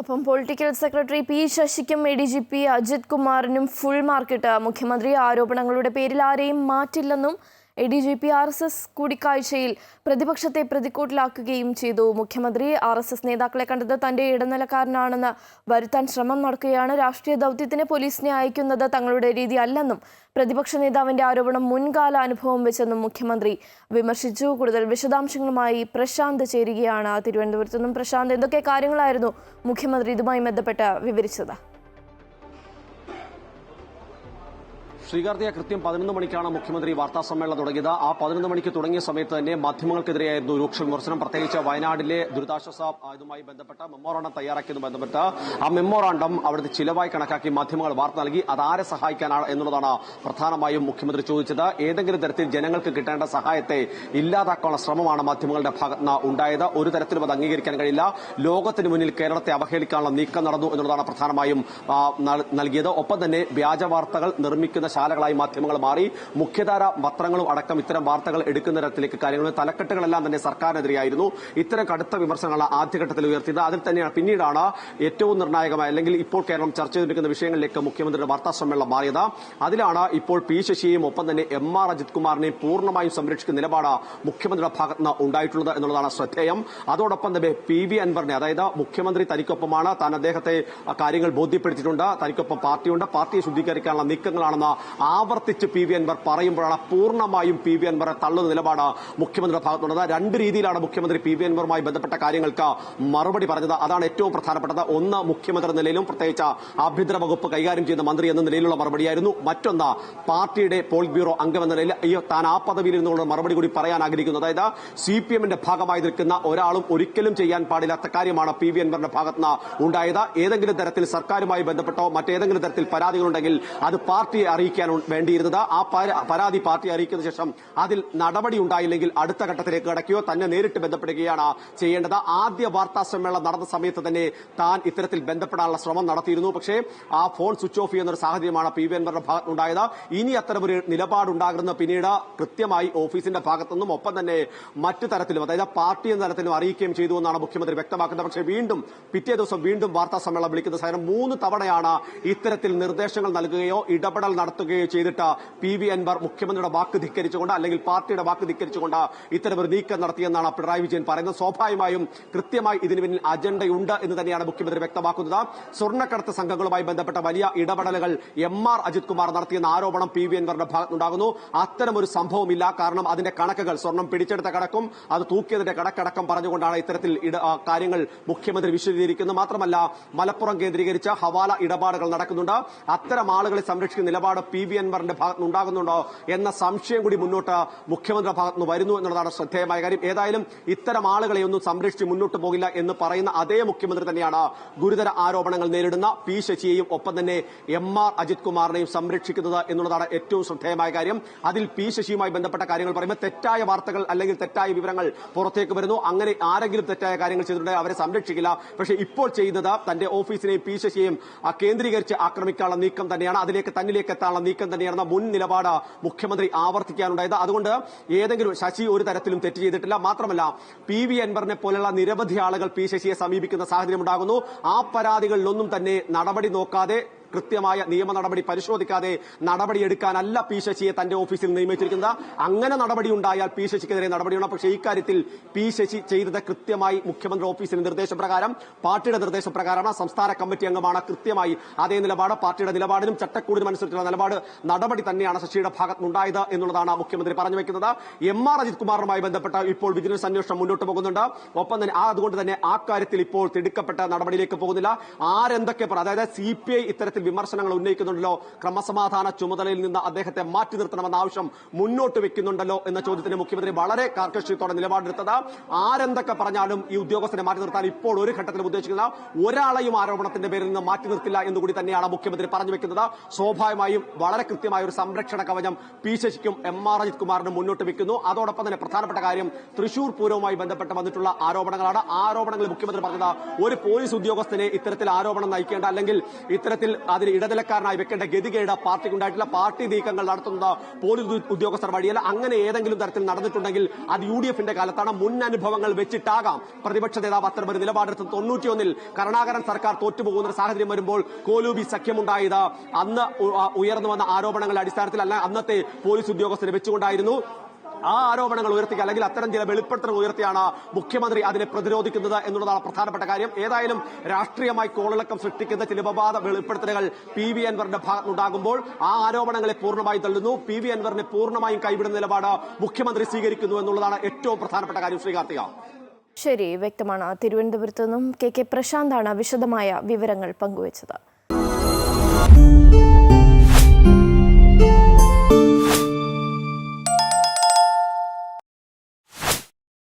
ഒപ്പം political secretary P ശശിക്കും A D G P Ajith കുമാറിനും full മാർക്കിട്ട് മുഖ്യമന്ത്രി ആരോപണങ്ങളുടെ പേരിൽ ആരെയും മാറ്റില്ലെന്നും A D G P R S S കൂടിക്കാഴ്ചയിൽ പ്രതിപക്ഷത്തെ പ്രതിക്കൂട്ടിലാക്കുകയും ചെയ്തു. മുഖ്യമന്ത്രി ആർ എസ് എസ് നേതാക്കളെ കണ്ടത് തന്റെ ഇടനിലക്കാരനാണെന്ന് വരുത്താൻ ശ്രമം നടക്കുകയാണ്. രാഷ്ട്രീയ ദൗത്യത്തിന് പോലീസിനെ അയക്കുന്നത് തങ്ങളുടെ രീതി അല്ലെന്നും പ്രതിപക്ഷ നേതാവിന്റെ ആരോപണം മുൻകാല അനുഭവം വെച്ചെന്നും മുഖ്യമന്ത്രി വിമർശിച്ചു. കൂടുതൽ വിശദാംശങ്ങളുമായി പ്രശാന്ത് ചേരുകയാണ്. തിരുവനന്തപുരത്തു നിന്നും പ്രശാന്ത് എന്തൊക്കെ കാര്യങ്ങളായിരുന്നു മുഖ്യമന്ത്രി ഇതുമായി ബന്ധപ്പെട്ട് വിവരിച്ചത്? ശ്രീകാർത്തിയ കൃത്യം പതിനൊന്ന് മണിക്കാണ് മുഖ്യമന്ത്രി വാർത്താ സമ്മേളനം തുടങ്ങിയത്. ആ പതിനൊന്ന് മണിക്ക് തുടങ്ങിയ സമയത്ത് തന്നെ മാധ്യമങ്ങൾക്കെതിരെയായിരുന്നു രൂക്ഷ വിമർശനം. പ്രത്യേകിച്ച് വയനാടിലെ ദുരിതാശ്വാസ ഇതുമായി ബന്ധപ്പെട്ട മെമ്മോറാണ്ടം തയ്യാറാക്കിയതു ബന്ധപ്പെട്ട് ആ മെമ്മോറാണ്ടം അവിടുത്തെ ചിലവായി കണക്കാക്കി മാധ്യമങ്ങൾ വാർത്ത നൽകി. അതാരെ സഹായിക്കാനാണ് എന്നുള്ളതാണ് പ്രധാനമായും മുഖ്യമന്ത്രി ചോദിച്ചത്. ഏതെങ്കിലും തരത്തിൽ ജനങ്ങൾക്ക് കിട്ടേണ്ട സഹായത്തെ ഇല്ലാതാക്കാനുള്ള ശ്രമമാണ് മാധ്യമങ്ങളുടെ ഭാഗത്ത് ഉണ്ടായത്. ഒരു തരത്തിലും അത് അംഗീകരിക്കാൻ കഴിയില്ല. ലോകത്തിന് മുന്നിൽ കേരളത്തെ അവഹേളിക്കാനുള്ള നീക്കം നടന്നു എന്നുള്ളതാണ് പ്രധാനമായും നൽകിയത്. ഒപ്പം തന്നെ വ്യാജ വാർത്തകൾ നിർമ്മിക്കുന്ന ശാലകളായി മാധ്യമങ്ങൾ മാറി. മുഖ്യധാര പത്രങ്ങളും അടക്കം ഇത്തരം വാർത്തകൾ എടുക്കുന്ന തരത്തിലേക്ക് കാര്യങ്ങൾ. തലക്കെട്ടുകളെല്ലാം തന്നെ സർക്കാരിനെതിരെയായിരുന്നു. ഇത്തരം കടുത്ത വിമർശനങ്ങളാണ് ആദ്യഘട്ടത്തിൽ ഉയർത്തിയത്. അതിൽ തന്നെയാണ് പിന്നീടാണ് ഏറ്റവും നിർണായകമായ അല്ലെങ്കിൽ ഇപ്പോൾ കേരളം ചർച്ച ചെയ്തിരിക്കുന്ന വിഷയങ്ങളിലേക്ക് മുഖ്യമന്ത്രിയുടെ വാർത്താ സമ്മേളനം മാറിയത്. അതിലാണ് ഇപ്പോൾ പി ശശിയെയും ഒപ്പം തന്നെ എം ആർ അജിത് കുമാറിനെയും പൂർണമായും സംരക്ഷിക്കുന്ന നിലപാട് മുഖ്യമന്ത്രിയുടെ ഭാഗത്ത് നിന്ന് ഉണ്ടായിട്ടുള്ളത് എന്നുള്ളതാണ് ശ്രദ്ധേയം. അതോടൊപ്പം തന്നെ പി വി അൻവറിനെ അതായത് മുഖ്യമന്ത്രി തനിക്കൊപ്പമാണ് താൻ അദ്ദേഹത്തെ കാര്യങ്ങൾ ബോധ്യപ്പെടുത്തിയിട്ടുണ്ട്. തനിക്കൊപ്പം പാർട്ടിയുണ്ട്. പാർട്ടിയെ ശുദ്ധീകരിക്കാനുള്ള നീക്കങ്ങളാണെന്ന് ആവർത്തിച്ച് പി വി അൻവർ പറയുമ്പോഴാണ് പൂർണമായും പി വി അൻവറെ തള്ളുന്ന നിലപാട് മുഖ്യമന്ത്രിയുടെ ഭാഗത്തുള്ളത്. രണ്ട് രീതിയിലാണ് മുഖ്യമന്ത്രി പി വി അൻവറുമായി ബന്ധപ്പെട്ട കാര്യങ്ങൾക്ക് മറുപടി പറഞ്ഞത്. അതാണ് ഏറ്റവും പ്രധാനപ്പെട്ടത്. ഒന്ന് മുഖ്യമന്ത്രി നിലയിലും പ്രത്യേകിച്ച് ആഭ്യന്തര വകുപ്പ് കൈകാര്യം ചെയ്യുന്ന മന്ത്രി എന്ന നിലയിലുള്ള മറുപടിയായിരുന്നു. മറ്റൊന്ന് പാർട്ടിയുടെ പോളിറ്റ് ബ്യൂറോ അംഗം എന്ന നിലയിൽ ഈ താൻ ആ പദവിയിൽ നിന്നുള്ള മറുപടി കൂടി പറയാൻ ആഗ്രഹിക്കുന്നു. അതായത് സി പി എമ്മിന്റെ ഭാഗമായി നിൽക്കുന്ന ഒരാളും ഒരിക്കലും ചെയ്യാൻ പാടില്ലാത്ത കാര്യമാണ് പി വി അൻവറിന്റെ ഭാഗത്തുനിന്ന് ഉണ്ടായത്. ഏതെങ്കിലും തരത്തിൽ സർക്കാരുമായി ബന്ധപ്പെട്ടോ മറ്റേതെങ്കിലും തരത്തിൽ പരാതികളുണ്ടെങ്കിൽ അത് പാർട്ടിയെ അറിയിക്കാൻ വേണ്ടിയിരുന്നത്. ആ പരാതി പാർട്ടി അറിയിക്കുന്ന ശേഷം അതിൽ നടപടി ഉണ്ടായില്ലെങ്കിൽ അടുത്ത ഘട്ടത്തിലേക്ക് കടക്കുകയോ തന്നെ നേരിട്ട് ബന്ധപ്പെടുകയാണ് ചെയ്യേണ്ടത്. ആദ്യ വാർത്താ സമ്മേളനം നടന്ന സമയത്ത് തന്നെ താൻ ഇത്തരത്തിൽ ബന്ധപ്പെടാനുള്ള ശ്രമം നടത്തിയിരുന്നു. പക്ഷേ ആ ഫോൺ സ്വിച്ച് ഓഫ് ചെയ്യുന്ന ഒരു സാഹചര്യമാണ് പി വി അൻവറിന്റെ ഭാഗത്തുണ്ടായത് ഇനി അത്തരമൊരു നിലപാടുണ്ടാകുന്ന പിന്നീട് കൃത്യമായി ഓഫീസിന്റെ ഭാഗത്തുനിന്നും ഒപ്പം തന്നെ മറ്റു തരത്തിലും അതായത് പാർട്ടി എന്ന തരത്തിലും അറിയിക്കുകയും ചെയ്തു എന്നാണ് മുഖ്യമന്ത്രി വ്യക്തമാക്കുന്നത്. പക്ഷേ വീണ്ടും പിറ്റേ ദിവസം വീണ്ടും വാർത്താ സമ്മേളനം വിളിക്കുന്ന സാധനം മൂന്ന് തവണയാണ് ഇത്തരത്തിൽ നിർദ്ദേശങ്ങൾ നൽകുകയോ ഇടപെടൽ നടത്തുകയോ ചെയ്തിട്ട് പി വി അൻവർ മുഖ്യമന്ത്രിയുടെ വാക്ക് ധിക്കരിച്ചുകൊണ്ട് അല്ലെങ്കിൽ പാർട്ടിയുടെ വാക്ക് ധിക്കരിച്ചുകൊണ്ട് ഇത്തരമൊരു നീക്കം നടത്തിയെന്നാണ് പിണറായി വിജയൻ പറയുന്നത്. സ്വാഭാവികമായും കൃത്യമായി ഇതിന് പിന്നിൽ അജണ്ടയുണ്ട് എന്ന് തന്നെയാണ് മുഖ്യമന്ത്രി വ്യക്തമാക്കുന്നത്. സ്വർണക്കടത്ത് സംഘങ്ങളുമായി ബന്ധപ്പെട്ട വലിയ ഇടപെടലുകൾ എം ആർ അജിത് കുമാർ നടത്തിയെന്ന ആരോപണം പി വി അൻവറിന്റെ ഭാഗത്തുണ്ടാകുന്നു അത്തരം ഒരു സംഭവമില്ല. കാരണം അതിന്റെ കണക്കുകൾ സ്വർണം പിടിച്ചെടുത്ത കടക്കും അത് തൂക്കിയതിന്റെ കണക്കടക്കം പറഞ്ഞുകൊണ്ടാണ് ഇത്തരത്തിൽ കാര്യങ്ങൾ മുഖ്യമന്ത്രി വിശദീകരിക്കുന്നത്. മാത്രമല്ല മലപ്പുറം കേന്ദ്രീകരിച്ച ഹവാല ഇടപാടുകൾ നടക്കുന്നുണ്ട്. അത്തരം ആളുകളെ സംരക്ഷിക്കുന്ന നിലപാട് പി വി അൻവറിന്റെ ഭാഗത്തുനിന്ന് ഉണ്ടാകുന്നുണ്ടോ എന്ന സംശയം കൂടി മുന്നോട്ട് മുഖ്യമന്ത്രിയുടെ ഭാഗത്തുനിന്ന് വരുന്നു എന്നുള്ളതാണ് ശ്രദ്ധേയമായ കാര്യം. ഏതായാലും ഇത്തരം ആളുകളെ ഒന്നും സംരക്ഷിച്ച് മുന്നോട്ട് പോകില്ല എന്ന് പറയുന്ന അതേ മുഖ്യമന്ത്രി തന്നെയാണ് ഗുരുതര ആരോപണങ്ങൾ നേരിടുന്ന പി ശശിയെയും ഒപ്പം തന്നെ എം ആർ അജിത് കുമാറിനെയും സംരക്ഷിക്കുന്നത് എന്നുള്ളതാണ് ഏറ്റവും ശ്രദ്ധേയമായ കാര്യം. അതിൽ പി ശശിയുമായി ബന്ധപ്പെട്ട കാര്യങ്ങൾ പറയുമ്പോൾ തെറ്റായ വാർത്തകൾ അല്ലെങ്കിൽ തെറ്റായ വിവരങ്ങൾ പുറത്തേക്ക് വരുന്നു. അങ്ങനെ ആരെങ്കിലും തെറ്റായ കാര്യങ്ങൾ ചെയ്തിട്ടുണ്ടെങ്കിൽ അവരെ സംരക്ഷിക്കില്ല. പക്ഷേ ഇപ്പോൾ ചെയ്യുന്നത് തന്റെ ഓഫീസിനെയും പി ശശിയെയും കേന്ദ്രീകരിച്ച് ആക്രമിക്കാനുള്ള നീക്കം തന്നെയാണ്. അതിലേക്ക് തന്നിലേക്ക് എത്താനുള്ള നീക്കം തന്നെയാണ് മുൻ നിലപാട് മുഖ്യമന്ത്രി ആവർത്തിക്കാനുണ്ടായത്. അതുകൊണ്ട് ഏതെങ്കിലും ശശി ഒരു തരത്തിലും തെറ്റ് ചെയ്തിട്ടില്ല. മാത്രമല്ല പി വി അൻവറിനെ പോലുള്ള നിരവധി ആളുകൾ പി ശശിയെ സമീപിക്കുന്ന സാഹചര്യം ഉണ്ടാകുന്നു. ആ പരാതികളിലൊന്നും തന്നെ നടപടി നോക്കാതെ കൃത്യമായ നിയമ നടപടി പരിശോധിക്കാതെ നടപടിയെടുക്കാനല്ല പി ശശിയെ തന്റെ ഓഫീസിൽ നിയമിച്ചിരിക്കുന്നത്. അങ്ങനെ നടപടി ഉണ്ടായാൽ പി ശശിക്കെതിരെ നടപടിയുണ്ടാവും. പക്ഷേ ഇക്കാര്യത്തിൽ പി ശശി ചെയ്തത് കൃത്യമായി മുഖ്യമന്ത്രി ഓഫീസിന്റെ നിർദ്ദേശപ്രകാരം പാർട്ടിയുടെ നിർദ്ദേശപ്രകാരമാണ്. സംസ്ഥാന കമ്മിറ്റി അംഗമാണ് കൃത്യമായി അതേ നിലപാട് പാർട്ടിയുടെ നിലപാടിനും ചട്ടക്കൂടിനും അനുസരിച്ചുള്ള നിലപാട് നടപടി തന്നെയാണ് ശശിയുടെ ഭാഗത്തുനിന്നുണ്ടായത് എന്നുള്ളതാണ് മുഖ്യമന്ത്രി പറഞ്ഞു വെക്കുന്നത്. എം ആർ അജിത് കുമാറുമായി ബന്ധപ്പെട്ട ഇപ്പോൾ വിജിലൻസ് അന്വേഷണം മുന്നോട്ട് പോകുന്നുണ്ട്. ഒപ്പം തന്നെ അതുകൊണ്ട് തന്നെ ആ കാര്യത്തിൽ ഇപ്പോൾ തിടുക്കപ്പെട്ട നടപടിയിലേക്ക് പോകുന്നില്ല. ആരെന്തൊക്കെ അതായത് സി പി ഐ ഇത്തരത്തിൽ വിമർശനങ്ങൾ ഉന്നയിക്കുന്നുണ്ടല്ലോ. ക്രമസമാധാന ചുമതലയിൽ നിന്ന് അദ്ദേഹത്തെ മാറ്റി നിർത്തണമെന്ന ആവശ്യം മുന്നോട്ട് വെക്കുന്നുണ്ടല്ലോ എന്ന ചോദ്യത്തിന് മുഖ്യമന്ത്രി വളരെ കാർക്കശ്യത്തോടെ നിലപാടെടുത്തത്. ആരെന്തൊക്കെ പറഞ്ഞാലും ഈ ഉദ്യോഗസ്ഥനെ മാറ്റി നിർത്താൻ ഇപ്പോൾ ഒരു ഘട്ടത്തിൽ ഉദ്ദേശിക്കുന്ന ഒരാളെയും ആരോപണത്തിന്റെ പേരിൽ നിന്ന് മാറ്റി നിർത്തില്ല എന്നുകൂടി തന്നെയാണ് മുഖ്യമന്ത്രി പറഞ്ഞു വെക്കുന്നത്. സ്വാഭാവികമായും വളരെ കൃത്യമായ ഒരു സംരക്ഷണ കവചം പി ശശിക്കും എം ആർ അജിത് കുമാറിനും മുന്നോട്ട് വെക്കുന്നു. അതോടൊപ്പം തന്നെ പ്രധാനപ്പെട്ട കാര്യം തൃശൂർ പൂരവുമായി ബന്ധപ്പെട്ട് വന്നിട്ടുള്ള ആരോപണങ്ങളാണ്. ആരോപണങ്ങൾ മുഖ്യമന്ത്രി പറഞ്ഞത് ഒരു പോലീസ് ഉദ്യോഗസ്ഥനെ ഇത്തരത്തിൽ ആരോപണം നയിക്കേണ്ട അല്ലെങ്കിൽ ഇത്തരത്തിൽ അതിന് ഇടനിലക്കാരനായി വെക്കേണ്ട ഗതികേട് പാർട്ടിക്ക് ഉണ്ടായിട്ടില്ല പാർട്ടി നീക്കങ്ങൾ നടത്തുന്ന പോലീസ് ഉദ്യോഗസ്ഥർ വഴിയല്ല. അങ്ങനെ ഏതെങ്കിലും തരത്തിൽ നടന്നിട്ടുണ്ടെങ്കിൽ അത് യു ഡി എഫിന്റെ കാലത്താണ്. മുൻ അനുഭവങ്ങൾ വെച്ചിട്ടാകാം. പ്രതിപക്ഷ നേതാവ് അത്തരമൊരു നിലപാടെടുത്ത് തൊണ്ണൂറ്റിയൊന്നിൽ കരുണാകരൻ സർക്കാർ തോറ്റുപോകുന്ന സാഹചര്യം വരുമ്പോൾ കോലൂബി സഖ്യമുണ്ടായത് അന്ന് ഉയർന്നു വന്ന ആരോപണങ്ങളുടെ അടിസ്ഥാനത്തിൽ അല്ല അന്നത്തെ പോലീസ് ഉദ്യോഗസ്ഥരെ വെച്ചുകൊണ്ടായിരുന്നു. ആ ആരോപണങ്ങൾ ഉയർത്തി അല്ലെങ്കിൽ അത്തരം ചില വെളിപ്പെടുത്തലുകൾ ഉയർത്തിയാണ് മുഖ്യമന്ത്രി അതിനെ പ്രതിരോധിക്കുന്നത് എന്നുള്ളതാണ് പ്രധാനപ്പെട്ട കാര്യം. ഏതായാലും രാഷ്ട്രീയമായി കോളിളക്കം സൃഷ്ടിക്കുന്ന ചില വിവാദ വെളിപ്പെടുത്തലുകൾ പി വി അൻവറിന്റെ ഭാഗത്തുണ്ടാകുമ്പോൾ ആ ആരോപണങ്ങളെ പൂർണമായി തള്ളുന്നു. പി വി അൻവറിനെ പൂർണമായും കൈവിടുന്ന നിലപാട് മുഖ്യമന്ത്രി സ്വീകരിക്കുന്നു എന്നുള്ളതാണ് ഏറ്റവും പ്രധാനപ്പെട്ട കാര്യം. ശ്രീ കാർത്തിക. ശരി വ്യക്തമാണ്. തിരുവനന്തപുരത്ത് നിന്നും കെ കെ പ്രശാന്താണ് വിശദമായ വിവരങ്ങൾ പങ്കുവച്ചത്.